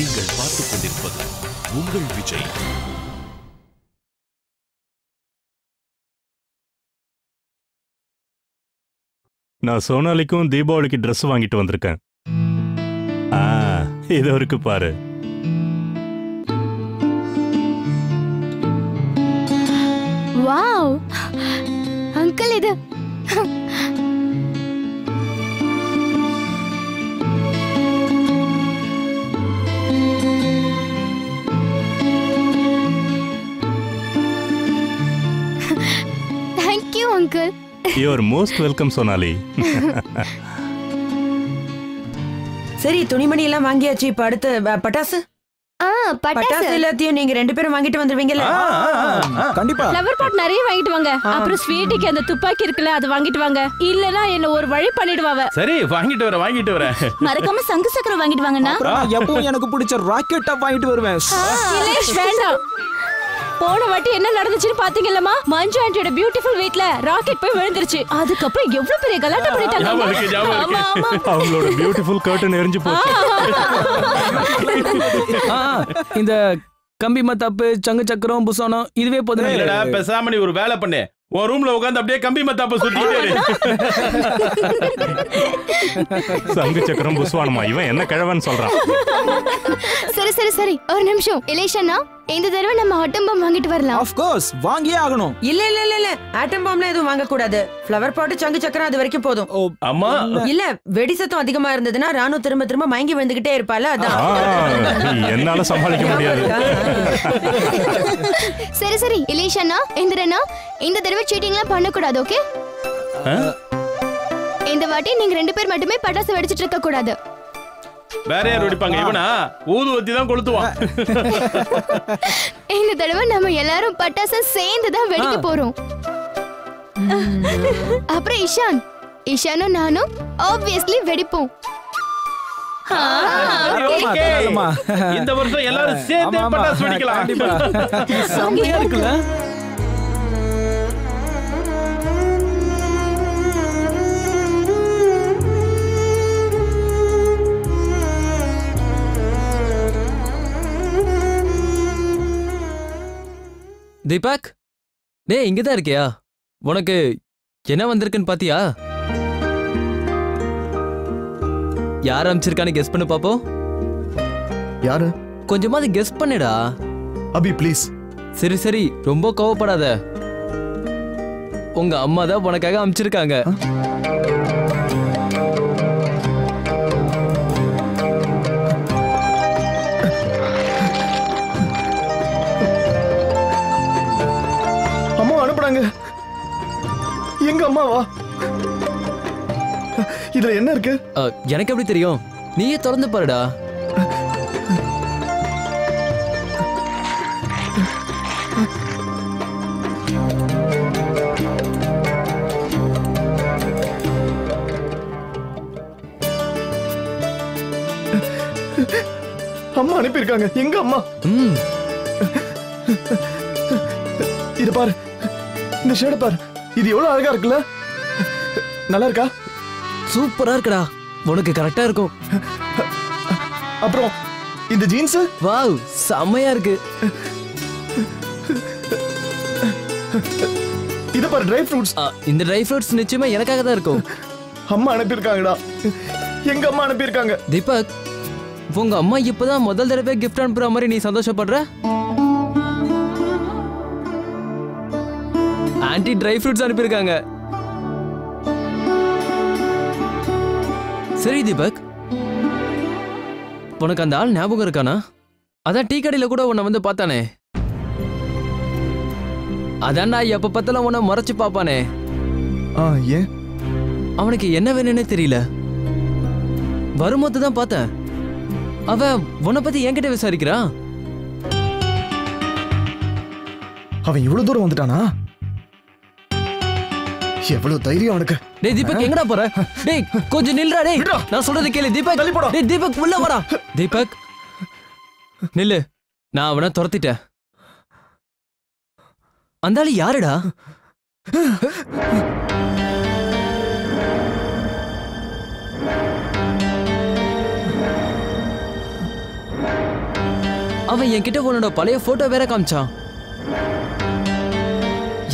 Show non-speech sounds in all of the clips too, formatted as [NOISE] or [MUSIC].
நீங்கள் பார்த்துக் கொண்டிருப்பது உங்கள் விஜய். நான் சோனாலிக்கும் தீபாவளிக்கு Dress வாங்கிட்டு வந்திருக்கேன். ஆ இது இருக்கு பாரு. வாவ்! அங்கிள் இது. Thank you uncle your most welcome Sonali சரி துணிமணி எல்லாம் வாங்கியாச்சு. இப்ப அடுத்து பட்டாசு? ஆ பட்டாசு. பட்டாசு எல்லாத்தையும் நீங்க ரெண்டு பேரும் வாங்கிட்டு வந்துருவீங்கல்ல? கண்டிப்பா. ஃப்ளவர் பாட் நிறைய வாங்கிட்டு வாங்க. அப்புறம் ஸ்வீட்டுக்கு அந்த துப்பாக்கி இருக்குல்ல அது வாங்கிட்டு வாங்க. இல்லனா என்ன ஒரு வழி பண்ணிடுவாவ சரி வாங்கிட்டு வரேன் வாங்கிட்டு வரேன் மறக்காம சங்கு சக்கரம் வாங்கிட்டு வாங்கண்ணா. எப்பவும் எனக்கு பிடிச்ச ராக்கெட்டா வாங்கிட்டு வருவேன். வேண்டாம். போன வாட்டி என்ன நடந்துச்சுன்னு பாத்தீங்கல்லமா மஞ்சு ஆண்டியோட பியூட்டிஃபுல் வீட்ல ராக்கெட் போய் விழுந்துருச்சு. அதுக்கப்புறம் எவ்வளவு பெரிய கலாட்டா பண்ணிட்டாங்க? ஆமா ஆமா. அவங்களோட பியூட்டிஃபுல் கர்டன் எரிஞ்சு போச்சு. ஆ, இந்த கம்பி மத்தாப்பு சங்கு சக்கரம் புசானம் இதுவே போதும். இல்லடா பேசாம நீ ஒரு வேலை பண்ணு. உன் ரூம்ல உட்காந்து அப்படியே கம்பி மத்தாப்ப சுத்திட்டே இரு. சங்கு சக்கரம் புஸ்வானமா? இவன் என்ன கிழவன் சொல்றான்? சரி சரி சரி. ஒரு நிமிஷம். இலேஷனா இந்த தடவை நம்ம ஆட்டம் பாம் வாங்கிட்டு வரலாம். ஆஃப் கோர்ஸ் வாங்கியே ஆகணும். இல்ல இல்ல இல்ல இல்ல. ஆட்டம் பாம்லாம் எதுவும் வாங்க கூடாது ஃப்ளவர் பாட்டு சங்கு சக்கரம் அது வரைக்கும் போதும். ஓ அம்மா. இல்ல. வெடி சத்தம் அதிகமா இருந்ததுன்னா ராணு திரும்ப திரும்ப மயங்கி விழுந்துகிட்டே இருப்பால அதான். என்னால சமாளிக்க முடியாது. சரி சரி. இலேஷனா இந்திரனா இந்த தடவை சீட்டிங்லாம் பண்ணக்கூடாது ஓகே ஆ? இந்த வாட்டி நீங்க ரெண்டு பேர் மட்டுமே பட்டாசு வெடிச்சிட்டு இருக்க கூடாது வேற யார் வெடிப்பாங்க? இவனா? ஊதுவத்தி தான் கொளுத்துவான். [LAUGHS] இந்த தடவை நம்ம எல்லாரும் பட்டாசு சேர்ந்து தான் வெடிக்க போறோம். அப்புறம் இஷான். இஷானும் நானும் ஆப்வியஸ்லி வெடிப்போம். இந்த வருஷம் எல்லாரும் சேர்ந்து. பட்டாசு வெடிக்கலாம். கண்டிப்பா. [LAUGHS] செம்மையா இருக்குல்ல. தீபக்? டேய் இங்க தான் இருக்கியா? உனக்கு என்ன வந்திருக்குன்னு பாத்தியா? யார் அனுப்பிச்சிருக்கான்னு கெஸ் பண்ணு பாப்போம். யாரு? கொஞ்சமாவது கெஸ் பண்ணுடா. அபி ப்ளீஸ் சரி சரி ரொம்ப கோவப்படாத. உங்க அம்மா தான் உனக்காக அனுப்பிச்சிருக்காங்க எங்க அம்மாவா இதுல என்ன இருக்கு? எனக்கு எப்படி தெரியும்? நீயே திறந்து பாருடா. அம்மா அனுப்பியிருக்காங்க. எங்க அம்மா? இது பாரு. இந்த ஷேட பாரு. இது எவ்வளவு அழகா இருக்குல்ல? நல்லா இருக்கா? சூப்பரா இருக்குடா. உனக்கு கரெக்டா இருக்கும். அப்புறம் இந்த ஜீன்ஸ் வாவ் செம்மையா இருக்கு. இது பாரு ட்ரை ஃப்ரூட்ஸ் இந்த ட்ரை ஃப்ரூட்ஸ் நிச்சயமா எனக்காக தான் இருக்கும். அம்மா அனுப்பியிருக்காங்கடா. எங்க அம்மா அனுப்பியிருக்காங்க. தீபக் உங்க அம்மா இப்பதான் முதல் தடவை கிஃப்ட் அனுப்புற மாதிரி நீ சந்தோஷப்படுற? ஆன்டி ட்ரை ஃப்ரூட்ஸ் அனுப்பியிருக்காங்க. சரி தீபக். உனக்கு அந்த ஆள் ஞாபகம் இருக்கானா? அதான் டீ கடையில கூட உன்னை வந்து பார்த்தானே. அதான்டா எப்ப பார்த்தாலும் உன்னை முறைச்சு பார்ப்பானே. ஆ ஏன்? அவனுக்கு என்ன வேணும்னே தெரியல. வரும்போது தான் பார்த்தேன். அவன் உன்னை பத்தி என்கிட்ட விசாரிக்கிறான் அவன் இவ்வளவு தூரம் வந்துட்டானா? எவ்வளவு தைரியம் அவனுக்கு டேய் தீபக் எங்கடா போற? டேய் கொஞ்சம் நில்றா டேய். நான் சொல்றது கேளு தீபக். தள்ளி போடா. டேய் தீபக் உள்ள வாடா. தீபக். நில்லு. நான் அவனை துரத்திட்டேன். அந்த ஆளு யாருடா? அவன் என்கிட்ட உன்னோட பழைய போட்டோ வேற காமிச்சான்.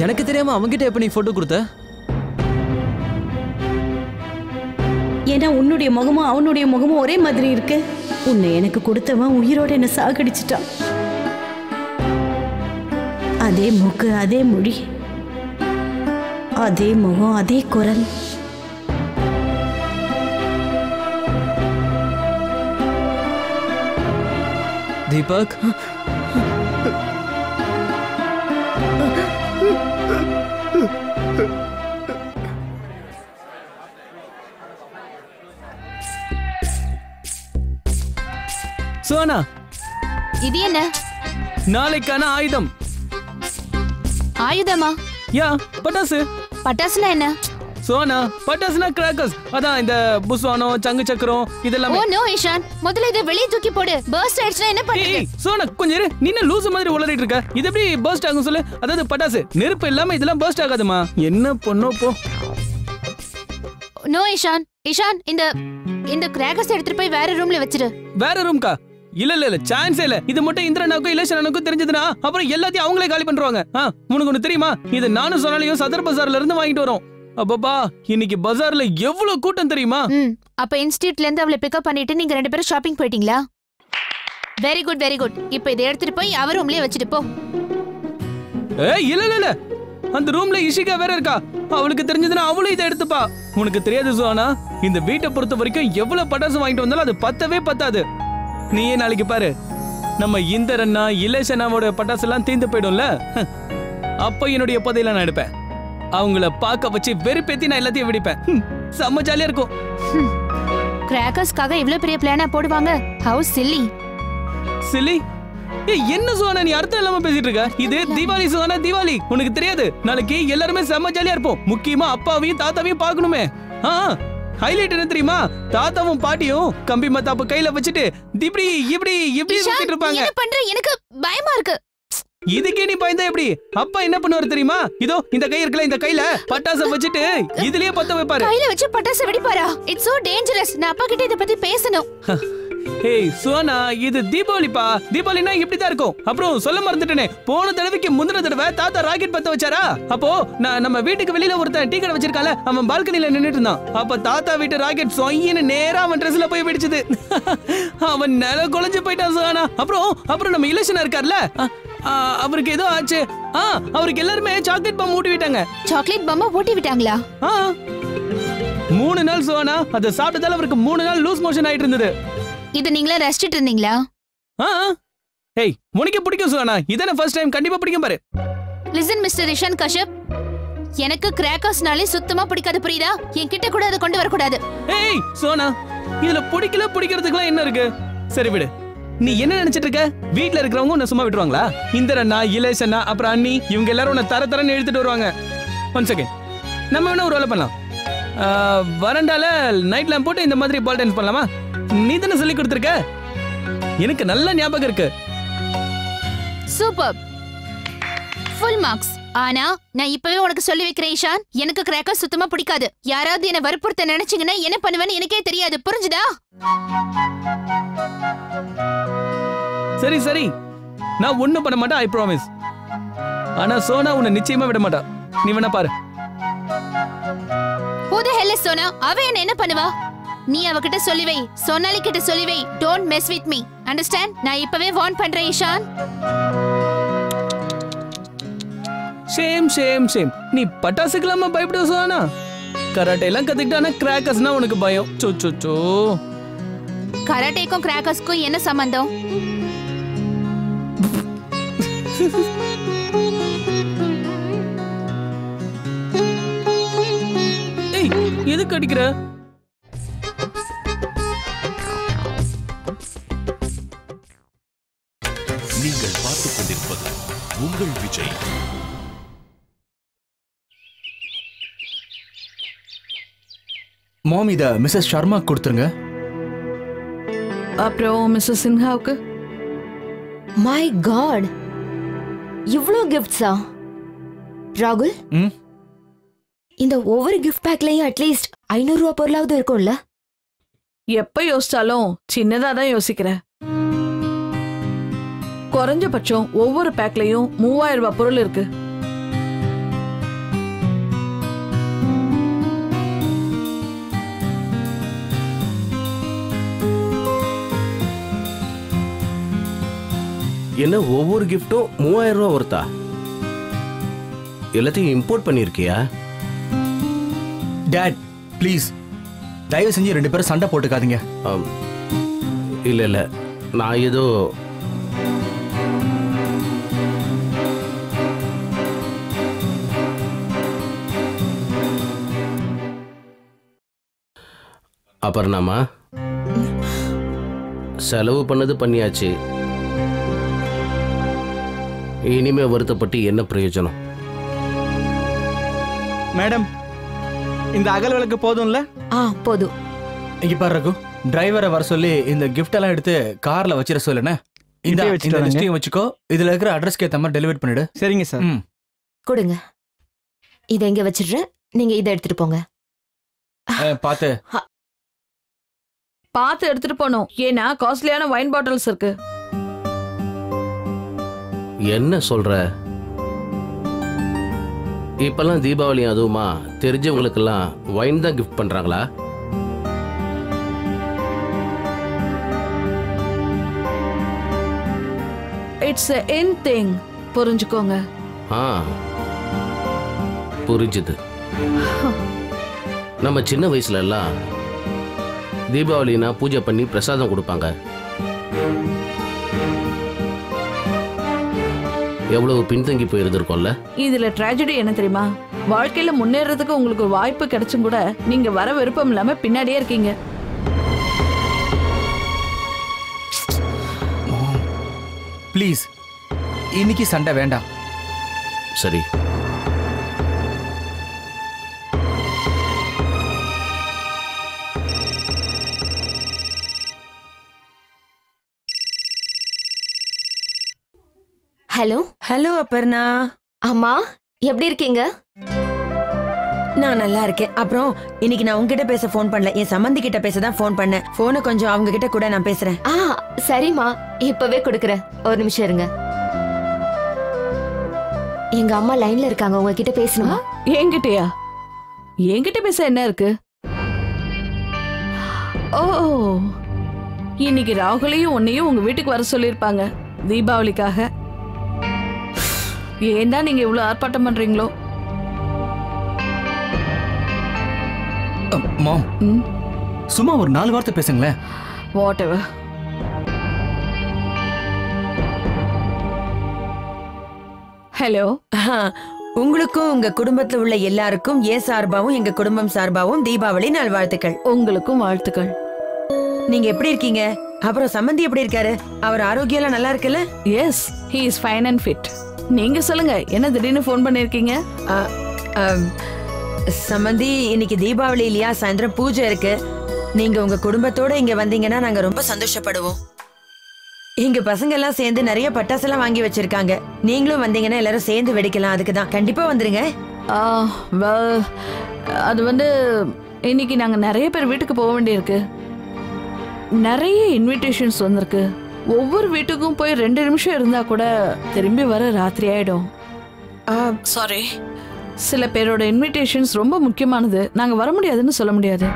எனக்கு தெரியாம அவன்கிட்ட எப்ப நீ போட்டோ கொடுத்த? ஏன்னா உன்னுடைய முகமும் அவனுடைய முகமும் ஒரே மாதிரி இருக்கு. உன்னை எனக்கு கொடுத்தவன் உயிரோட என்ன சாகடிச்சிட்டான். அதே மூக்கு அதே மொழி அதே முகம் அதே குரல். தீபக் சோனா இது என்ன? நாளைக்கான ஆயுதம். ஆயுதமா? யா பட்டாசு. பட்டாசுனா என்ன? சோனா பட்டாசுனா கிராக்கர்ஸ் அதான் இந்த புஸ்வானம் சங்கு சக்கரம் ஓ இதெல்லாமே நோ இஷான் முதல்ல இதை வெளியே தூக்கி போடு. பர்ஸ்ட் ஆயிடுச்சுன்னா என்ன ஏய், சோனா கொஞ்சம் இரு. நீ என்ன லூசு மாதிரி உளறிட்டு இருக்க. இது எப்படி பர்ஸ்ட் ஆகும் சொல்லு. அதாவது பட்டாசு. நெருப்பு இல்லாம இதெல்லாம் பர்ஸ்ட் ஆகாதுமா. என்ன பொண்ணோ போ. நோ இஷான் இஷான் இந்த இந்த கிராக்கர்ஸ் எடுத்துட்டு போய் வேற ரூம்ல வச்சிரு. வேற ரூம்க்கா இல்ல இல்ல இல்ல சான்ஸே இல்ல. இது மட்டும் இந்திரனாக்கும் இலேஷனாக்கும் தெரிஞ்சதுன்னா அப்புறம் எல்லாத்தையும் அவங்களே காலி பண்றாங்க. உனக்கு ஒண்ணு தெரியுமா? இது நானும் சொன்னாலையும் சதர் பஜார்ல இருந்து வாங்கிட்டு வரோம். அப்பப்பா இன்னைக்கு பஜார்ல எவ்வளவு கூட்டம் தெரியுமா? அப்ப இன்ஸ்டியூட்ல இருந்து அவளை பிக்கப் பண்ணிட்டு நீங்க ரெண்டு பேரும் ஷாப்பிங் போயிட்டீங்களா? வெரி குட் வெரி குட் இப்போ இதை எடுத்துட்டு போய் அவ ரூம்லயே வச்சுட்டு போ. ஏய் இல்ல இல்ல இல்ல. அந்த ரூம்ல இஷிகா வேற இருக்கா? அவளுக்கு தெரிஞ்சதுன்னா அவளும் இதை எடுத்துப்பா. உனக்கு தெரியாது சுவானா இந்த வீட்டை பொறுத்த வரைக்கும் எவ்வளவு பட்டாசு வாங்கிட்டு வந்தாலும் அது பத்தவே பத்தாது. நீயே நாளைக்கு பாரு. நம்ம இந்தரண்ணா இலேஷனாவோட பட்டாசு எல்லாம் தீந்து போயிடும்ல. அப்ப என்னுடைய புதையில நான் எடுப்பேன். அவங்கள பார்க்க வச்சு வெறுப்பேத்தி நான் எல்லாத்தையும் வெடிப்பேன். செம்ம ஜாலியா இருக்கும். கிராக்கர்ஸ்க்காக இவ்ளோ பெரிய பிளானா போடுவாங்க. House chilli? சிலி ஏய் என்ன சுவானா நீ அர்த்தம் இல்லாம பேசிட்டு இருக்க? இது தீபாவளி சுவானா தீபாவளி. உனக்கு தெரியாது. நாளைக்கு எல்லாருமே செம்ம ஜாலியா இருப்போம். முக்கியமா அப்பாவையும் தாத்தாவையும் பார்க்கணுமே. ஆ. ஹைலைட் என்ன தெரியுமா? தாத்தாவும் பாட்டியும் கம்பி மத்தாப்பு கையில வச்சுட்டு இப்படி இப்படி இப்படி சுத்திட்டு இருப்பாங்க. என்ன பண்ற? எனக்கு பயமா இருக்கு. இதுக்கே நீ பயந்தா எப்படி? அப்பா என்ன பண்ணுவாரு தெரியுமா? இதோ இந்த கை இருக்குல்ல இந்த கையில பட்டாசை வச்சுட்டு இதுலயே பத்த வைப்பாரு. கையில வச்சு பட்டாசு வெடிப்பாரா? இட்ஸ் சோ டேஞ்சரஸ் நான் அப்பா கிட்ட இத பத்தி பேசணும். [LAUGHS] ஏய் சுவானா இது தீபாவளிப்பா. தீபாவளினா இப்படிதான் இருக்கும். அப்புறம் சொல்ல மறந்துட்டேனே போன தடவைக்கு முந்தின தடவை தாத்தா ராக்கெட் பத்த வச்சாரா? அப்போ நான் நம்ம வீட்டுக்கு வெளியில ஒருத்தன் டீ கடை வச்சிருக்கால அவன் பால்கனில நின்னுட்டு இருந்தான். அப்ப தாத்தா வீட்டு ராக்கெட் சொயின்னு நேரா அவன் ட்ரெஸ்ல போய் வெடிச்சது. [LAUGHS] அவன் நில குழஞ்சு போயிட்டான் சுவானா. அப்புறம் அப்புறம் நம்ம இலட்சணம் இருக்கார்ல அவருக்கு ஏதோ ஆச்சு. ஆ அவருக்கு எல்லாருமே சாக்லேட் பாம் ஊட்டி விட்டாங்க. சாக்லேட் பம்மா ஊட்டி விட்டாங்களா? மூணு நாள் சுவானா. அதை சாப்பிட்டதால அவருக்கு மூணு நாள் லூஸ் மோஷன் ஆயிட்டு இருந்தது. இது நீங்களே ரசிச்சிட்டு இருந்தீங்களா? ஆ. ஏய் உனக்கே பிடிக்கும் சுகானா. இதானே ஃபர்ஸ்ட் டைம் கண்டிப்பா பிடிக்கும் பாரு. லிசன் மிஸ்டர் ரிஷான் கஷ்யப் எனக்கு கிராக்கர்ஸ்னாலே சுத்தமா பிடிக்காது புரியுதா? என்கிட்ட கூட அதை கொண்டு வரக்கூடாது. ஏய் சோனா இதுல பிடிக்கல பிடிக்கிறதுக்குலாம் என்ன இருக்கு? சரி விடு. நீ என்ன நினைச்சிட்டு இருக்க? வீட்ல இருக்கிறவங்க உன்னை சும்மா விட்டுருவாங்களா? இந்த அண்ணா இலேஷ் அண்ணா அப்புறம் அண்ணி இவங்க எல்லாரும் உன்னை தர தரன்னு எடுத்துட்டு வருவாங்க. ஒன் செகண்ட் நம்ம வேணா ஒரு வேலை பண்ணலாம். ஆ, வறண்டால நைட் லேம்ப் போட்டு இந்த மாதிரி பால் டான்ஸ் பண்ணலாமா? நீ தானே சொல்லி கொடுத்துருக்க? எனக்கு நல்ல ஞாபகம் இருக்கு. சூப்பர் ஃபுல் மார்க்ஸ் ஆனா நான் இப்பவே உனக்கு சொல்லி வைக்கிறேன் ஈஷான். எனக்கு கிராக்கர் சுத்தமா பிடிக்காது. யாராவது என்ன வற்புறுத்த நினைச்சீங்கன்னா என்ன பண்ணுவேன்னு எனக்கே தெரியாது. புரிஞ்சுதா? சரி சரி. நான் ஒண்ணும் பண்ண மாட்டேன் ஐ ப்ராமிஸ் ஆனா சோனா உன்னை நிச்சயமா விட மாட்டா. நீ வேணா பாரு. Who the hell is Sona? அவ என்ன என்ன பண்ணுவா? நீ அவகிட்ட சொல்லி வை. சோனாலி கிட்ட சொல்லி வை. Don't mess with me understand நான் இப்பவே வார்ன் பண்றேன் ஈஷான். ஷேம் ஷேம் ஷேம் நீ பட்டாசுக்கெல்லாம பயப்பட சோனா கராட்டே எல்லாம் கத்துக்கிட்டானா கிராக்கர்ஸ்னா உனக்கு பயம். So so so. கராட்டேக்கும் கிராக்கர்ஸ்க்கும் என்ன சம்பந்தம்? ஏய் எதுக்கு அடிக்கிற? நீங்கள் பார்த்துக் கொண்டிருப்பது உங்கள் விஜய். மாம் இத மிஸ்ஸஸ் சர்மா கொடுத்துருங்க. அப்புறம் மிஸ்ஸஸ் சின்ஹாவுக்கு? மை காட் இவ்ளோ கிஃப்ட்ஸா ராகுல்? இந்த ஒவ்வொரு கிஃப்ட் பேக்லயும் அட்லீஸ்ட் ஐநூறு ரூபா பொருளாவது இருக்கும்ல? எப்ப யோசிச்சாலும் சின்னதா தான் யோசிக்கிறேன் குறைஞ்சபட்சம் ஒவ்வொரு பேக்லயும் மூவாயிரம் ரூபாய் பொருள் இருக்கு. என்ன ஒவ்வொரு கிஃப்ட்டும் மூவாயிரம் ரூபா ஒருத்தா எல்லாத்தையும் இம்போர்ட் பண்ணியிருக்கியா? டேட் ப்ளீஸ் தயவு செஞ்சு ரெண்டு பேரும் சண்டை போட்டுக்காதீங்க. இல்லை இல்லை. நான் ஏதோ அபர்ணாமா செலவு பண்ணது பண்ணியாச்சு. இனிமே வருத்தப்பட்டு என்ன பிரயோஜனம்? மேடம் இந்த அகல் விளக்கு போதும்ல? ஆ போதும். இங்க பாரு ரகு டிரைவரை வர சொல்லி இந்த கிஃப்ட் எல்லாம் எடுத்து கார்ல வச்சிட சொல்லுண்ணே இந்த இந்த. லிஸ்டையும் வச்சுக்கோ. இதுல இருக்கிற அட்ரஸ்க்கு ஏத்த மாதிரி டெலிவரி பண்ணிடு. சரிங்க சார் கொடுங்க. இதை இங்க வச்சிடுறேன். நீங்க இதை எடுத்துட்டு போங்க. பாத்து. பார்த்து எடுத்துட்டு போகணும். ஏன்னா காஸ்ட்லியான வைன் பாட்டில்ஸ் இருக்கு. என்ன சொல்ற? இப்பெல்லாம் தீபாவளி அதுவுமா தெரிஞ்சவங்களுக்கெல்லாம் வைன் தான் கிஃப்ட் பண்றாங்களா? இட்ஸ் என் திங் புரிஞ்சுக்கோங்க. ஆ புரிஞ்சுது. நம்ம சின்ன வயசுல எல்லாம் தீபாவளினா பூஜை பண்ணி பிரசாதம் கொடுப்பாங்க. எவ்வளவு பின்தங்கி போயிருந்திருக்கோம்ல? இதுல ட்ராஜடி என்ன தெரியுமா? வாழ்க்கையில முன்னேறதுக்கு உங்களுக்கு ஒரு வாய்ப்பு கிடைச்சும் கூட நீங்க வர விருப்பம் இல்லாம பின்னாடியே இருக்கீங்க. ப்ளீஸ் இன்னைக்கு சண்டை வேண்டாம். சரி. ஹலோ? ஹலோ அப்பர்ணா அம்மா எப்படி இருக்கீங்க? நான் நல்லா இருக்கேன். அப்புறம் இன்னைக்கு நான் உங்ககிட்ட பேச ஃபோன் பண்ணல. என் சம்மந்தி கிட்ட பேச தான் ஃபோன் பண்ணேன். போனை கொஞ்சம் அவங்க கிட்ட கூட நான் பேசுறேன். ஆ சரிம்மா. இப்பவே கொடுக்குறேன். ஒரு நிமிஷம் இருங்க. எங்க அம்மா லைன்ல இருக்காங்க. உங்ககிட்ட பேசணுமா? என்கிட்டயா? என்கிட்ட பேச என்ன இருக்கு? ஓ இன்னைக்கு ராகுலையும் உன்னையும் உங்க வீட்டுக்கு வர சொல்லியிருப்பாங்க. தீபாவளிக்காக. ஏன் தான் நீங்க இவ்வளவு ஆர்ப்பாட்டம் பண்றீங்களோ? மாம். சும்மா ஒரு நாலு வார்த்தை பேசுங்களேன். வாட் எவர் ஹலோ உங்களுக்கும் உங்க குடும்பத்துல உள்ள எல்லாருக்கும் ஏ சார்பாவும் எங்க குடும்பம் சார்பாவும் தீபாவளி நல்வாழ்த்துக்கள். உங்களுக்கும் வாழ்த்துக்கள். நீங்க எப்படி இருக்கீங்க? அப்புறம் சம்மந்தி எப்படி இருக்காரு? அவர் ஆரோக்கியம் எல்லாம் நல்லா இருக்குல்ல? Yes he is fine and fit நீங்க சொல்லுங்க என்ன திடீர்னு ஃபோன் பண்ணிருக்கீங்க? சம்மந்தி இன்னைக்கு தீபாவளி இல்லையா? சாயந்தரம் பூஜை இருக்கு. நீங்க உங்க குடும்பத்தோட இங்க வந்தீங்கன்னா நாங்க ரொம்ப சந்தோஷப்படுவோம். எங்க பசங்க எல்லாம் சேர்ந்து நிறைய பட்டாசெல்லாம் வாங்கி வச்சிருக்காங்க. நீங்களும் வந்தீங்கன்னா எல்லாரும் சேர்ந்து வெடிக்கலாம். அதுக்கு தான். கண்டிப்பா வந்துருங்க. அது வந்து இன்னைக்கு நாங்க நிறைய பேர் வீட்டுக்கு போக வேண்டியிருக்கு. நிறைய இன்விடேஷன்ஸ் வந்திருக்கு. ஒவ்வொரு வீட்டுக்கும் போய் ரெண்டு நிமிஷம் இருந்தா கூட திரும்பி வர ராத்திரி ஆயிடும். சாரி சில பேரோட இன்விடேஷன்ஸ் ரொம்ப முக்கியமானது. நாங்க வர முடியாதுன்னு சொல்ல முடியாது.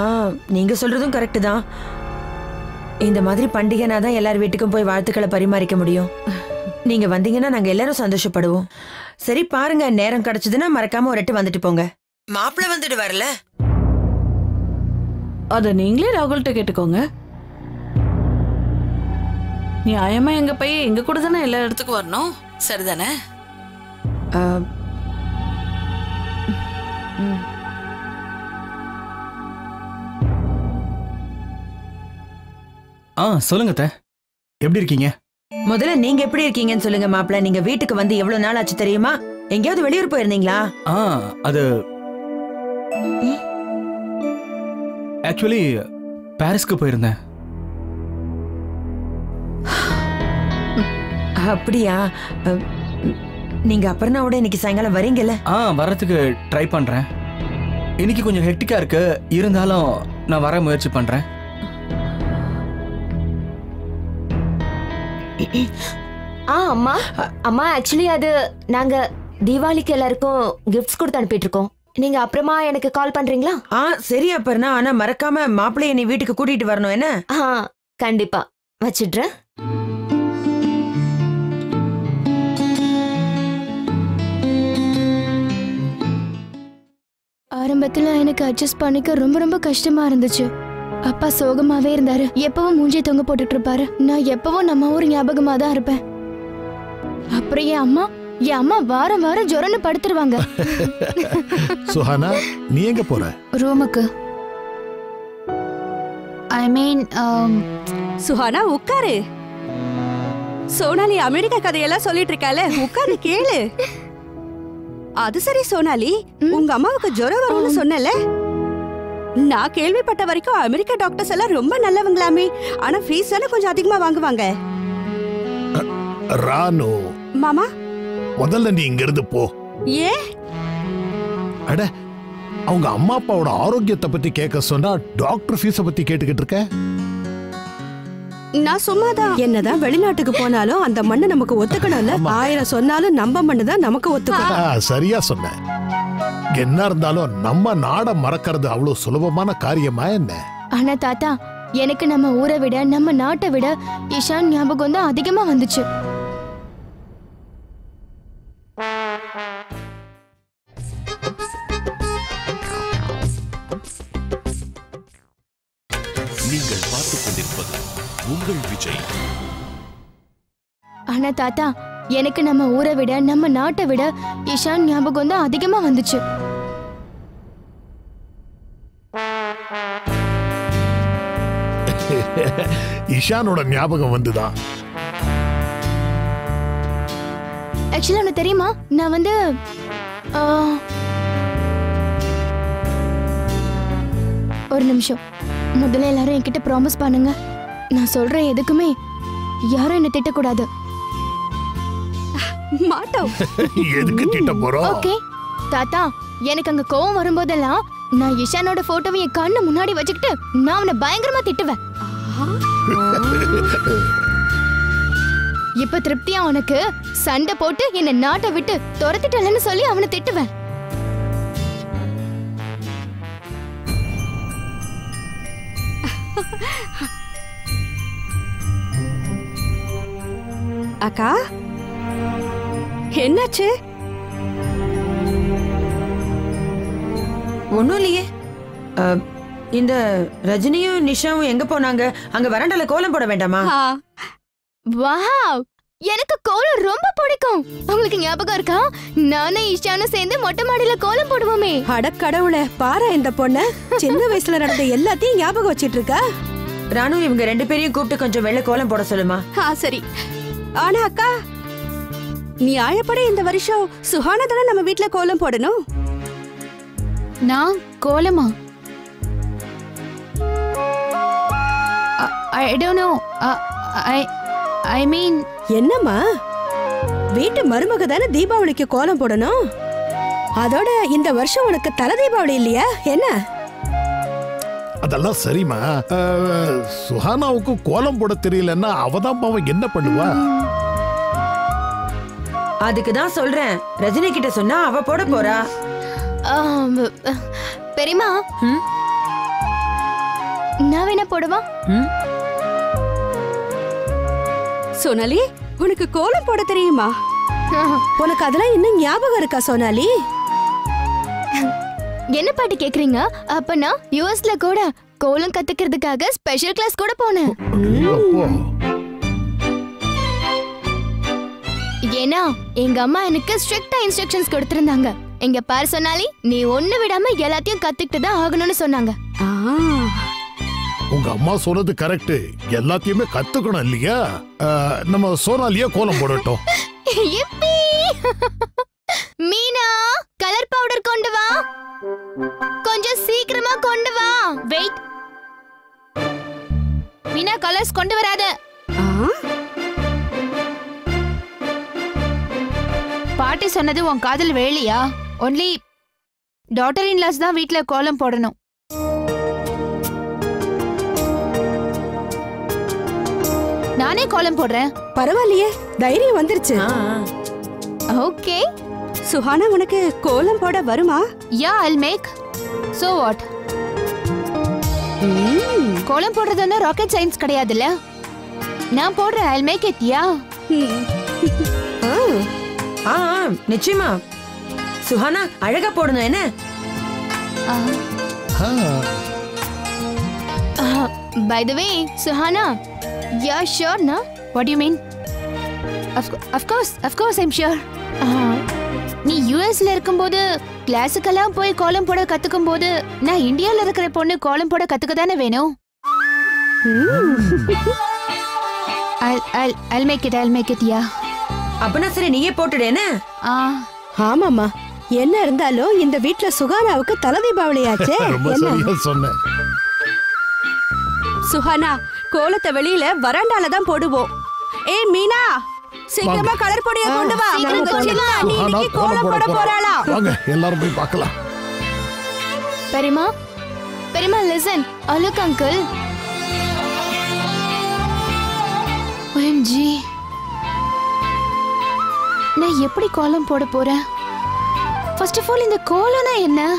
ஆ நீங்க சொல்றதும் கரெக்ட் தான். இந்த மாதிரி பண்டிகைனா தான் எல்லார் வீட்டுக்கும் போய் வாழ்த்துக்களை பரிமாறிக்க முடியும். நீங்க வந்தீங்கன்னா நாங்க எல்லாரும் சந்தோஷப்படுவோம். சரி பாருங்க நேரம் கிடைச்சதுன்னா மறக்காம ஒரு எட்டு வந்துட்டு போங்க. மாப்பிள்ள வந்துட்டு வரல அதை நீங்களே ராகுல்கிட்ட கேட்டுக்கோங்க. நியாயமா எங்க பையன் எங்க கூட தானே எல்லா இடத்துக்கும் வரணும்? சரிதானே? ஆ சொல்லுங்க அத்தை. எப்படி இருக்கீங்க? முதல்ல நீங்க எப்படி இருக்கீங்கன்னு சொல்லுங்க மாப்பிள்ள. நீங்க வீட்டுக்கு வந்து எவ்வளவு நாள் ஆச்சு தெரியுமா? எங்கேயாவது வெளியூர் போயிருந்தீங்களா? ஆ அது ஆக்சுவலி பாரிஸ்க்கு போயிருந்தேன். அப்படியா? நீங்க அப்புறனாவோட இன்னைக்கு சாயங்காலம் வரீங்கல்ல? ஆ வரதுக்கு ட்ரை பண்றேன். இன்னைக்கு கொஞ்சம் ஹெக்டிக்கா இருக்கு. இருந்தாலும் நான் வர முயற்சி பண்றேன். ஆ அம்மா. அம்மா ஆக்சுவலி அது நாங்க தீபாவளிக்கு எல்லாருக்கும் கிஃப்ட்ஸ் கொடுத்து அனுப்பிட்டு இருக்கோம். நீங்க அப்புறமா எனக்கு கால் பண்றீங்களா? ஆ சரி அப்பர்னா ஆனா மறக்காம மாப்பிள்ளைய நீ வீட்டுக்கு கூட்டிட்டு வரணும். என்ன? ஆ கண்டிப்பா. வச்சிடுறேன். ஆரம்பத்துல எனக்கு அட்ஜஸ்ட் பண்ணிக்க ரொம்ப ரொம்ப கஷ்டமா இருந்துச்சு. அப்பா சோகமாவே இருந்தாரு. எப்பவும் மூஞ்சி தொங்க போட்டுட்டு இருப்பாரு. நான் எப்பவும் நம்ம ஊர் ஞாபகமா தான் இருப்பேன். அப்புறம் என் அம்மா? என் அம்மா வாரம் வாரம் ஜுரம்னு படுத்துருவாங்க. சுஹானா நீ எங்க போற? ரூமுக்கு. ஐ மீன் சுஹானா உட்காரு. சோனாலி அமெரிக்கா கதையெல்லாம் சொல்லிட்டு இருக்கால உட்காரு கேளு. அது சரி சோனாலி. உங்க அம்மாவுக்கு ஜுரம் வரும்னு சொன்னல நான் கேள்விப்பட்ட வரைக்கும் அமெரிக்கா டாக்டர்ஸ் எல்லாம் ரொம்ப நல்லவங்களாமே. ஆனா ஃபீஸ் தானே கொஞ்சம் அதிகமா வாங்குவாங்க? ராணு. மாமா முதல்ல நீ இங்க இருந்து போ. ஏ? அட அவங்க அம்மா அப்பாவோட ஆரோக்கியத்தை பத்தி கேட்க சொன்னா டாக்டர் ஃபீஸ பத்தி கேட்டுக்கிட்டு இருக்க? நான் சும்மாதான். என்னதான் வெளிநாட்டுக்கு போனாலும் அந்த மண்ணு நமக்கு ஒத்துக்கணும்ல? ஆயிரம் சொன்னாலும் நம்ம மண்ணு தான் நமக்கு ஒத்துக்கும். ஆ, சரியா சொன்ன. என்ன இருந்தாலும் நம்ம நாட மறக்கிறது அவ்வளவு சுலபமான காரியமா என்ன? ஆனா தாத்தா எனக்கு நம்ம ஊரை விட நம்ம நாட்டை விட இஷான் ஞாபகம் தான் அதிகமா வந்துச்சு. ஆனா தாத்தா எனக்கு நம்ம ஊரை விட நம்ம நாட்டை விட இஷான் ஞாபகம் தான் அதிகமா வந்துச்சு. [LAUGHS] இஷானோட ஞாபகம் வந்துதான் ஆக்சுவலா உனக்கு தெரியுமா? நான் வந்து ஒரு நிமிஷம். முதல்ல எல்லாரும் என்கிட்ட ப்ராமிஸ் பண்ணுங்க. நான் சொல்ற எதுக்குமே. யாரும் என்ன திட்டக்கூடாது. மாட்டோம். எதுக்கு திட்ட போறோம் ஓகே. தாத்தா எனக்கு அங்க கோவம் வரும்போதெல்லாம் நான் இஷானோட போட்டோவை என் கண்ணு முன்னாடி வச்சுக்கிட்டு நான் அவனை பயங்கரமா திட்டுவேன். இப்ப திருப்தியா உனக்கு? சண்டை போட்டு என்ன நாட்டை விட்டு துரத்திட்டலன்னு சொல்லி அவனை திட்டுவேன். அக்கா என்னாச்சு? ஒன்றும் இல்லையே. இந்த ரஜினியும் நிஷாவும் எங்க போனாங்க? அங்க வராண்டால கோலம் போட வேண்டாமா? வாவ்! எனக்கு கோலம் ரொம்ப பிடிக்கும். உங்களுக்கு ஞாபகம் இருக்கா? நானும் ஈஷானும் சேர்ந்து மொட்டை மாடியில கோலம் போடுவோமே. அட கடவுளே பாரு இந்த பொண்ண. சின்ன வயசுல நடந்த எல்லாத்தையும் ஞாபகம் வச்சிட்டு இருக்கா ராணு இவங்க ரெண்டு பேரையும் கூப்பிட்டு கொஞ்சம் வெள்ளை கோலம் போட சொல்லுமா? ஆ சரி. ஆனா அக்கா நியாயப்படி இந்த வருஷம் சுஹானா தானே நம்ம வீட்ல கோலம் போடணும்? நான் கோலமா? ஐ டோன்ட் நோ ஐ ஐ மீன் என்னம்மா? வீட்டு மருமக தானே தீபாவளிக்கு கோலம் போடணும்? அதோட இந்த வருஷம் உனக்கு தலை தீபாவளி இல்லையா? என்ன? அதெல்லாம் சரிம்மா. சுஹானாவுக்கு கோலம் போட தெரியலன்னா அவதான் பாவம் என்ன பண்ணுவா? அதுக்கு தான் சொல்றேன். ரஜினி கிட்ட சொன்னா அவ போட போறா. ஆம், பெரியம்மா. நான் வேணா போடவா? சோனாலி உனக்கு கோலம் போட தெரியுமா? உனக்கு அதெல்லாம் இன்னும் ஞாபகம் இருக்கா சோனாலி? என்ன பாட்டு கேக்குறீங்க? அப்ப நான் யுஎஸ்ல கூட கோலம் கத்துக்கிறதுக்காக ஸ்பெஷல் கிளாஸ் கூட போனேன். ஏன்னா எங்க அம்மா எனக்கு ஸ்ட்ரிக்டா இன்ஸ்ட்ரக்ஷன்ஸ் கொடுத்திருந்தாங்க. எங்க பாரு சொன்னாலே நீ ஒண்ணு விடாம எல்லாத்தையும் கத்துக்கிட்டு தான் ஆகணும்னு சொன்னாங்க. உங்க அம்மா சொன்னது கரெக்ட் எல்லாத்தையுமே கத்துக்கணும் இல்லையா? நம்ம சோனாலியே கோலம் போடட்டும். [LAUGHS] சொன்னது உன் காதல் வேலியா? ஒன்லி டாட்டர் இன்லாஸ் தான் வீட்ல கோலம் போடணும். நானே கோலம் போடுறேன். பரவாயில்லையே தைரியம் வந்துருச்சு. ஓகே சுஹானா உனக்கு கோலம் போட வருமா? Yeah I'll make so what kolam போடுறதுன்னா rocket science கிடையாதுல்ல? நான் போடுறேன் ஐல் மேக் இட் யா ஆ ஆ, நிச்சயமா. சுஹானா அழகா போடணும் என்ன? By the way Suhana yeah sure நா what you mean of course of course I'm sure நீ யுஎஸ்ல இருக்கும்போது கிளாஸுக்கெல்லாம் போய் கோலம் போட கத்துக்கும் போது நான் இந்தியால இருக்கிற பொண்ணு கோலம் போட கத்துக்க தானே வேணும் I'll make it, I'll make it, yeah. அப்பனா சரி நீயே போட்டுடு என்ன? ஆமாமா என்ன இருந்தாலும் இந்த வீட்ல சுகானாவுக்கு தல தீபாவளியாச்சே. [LAUGHS] சொன்னேன் சுஹானா கோலத்தை வெளியில வராண்டால தான் போடுவோம். ஏய் மீனா சீக்கிரமா. கலர் பொடியை கொண்டு வா. இன்னைக்கு கோலம் போட போறாளா? வாங்க எல்லாரும் போய் பார்க்கலாம். பெரியமா பெரியமா லிசன் அலுக் அங்கிள் OMG எப்படி கோலம் போட போற? ஃபர்ஸ்ட் ஆஃப் ஆல் இந்த கோலம்னா என்ன?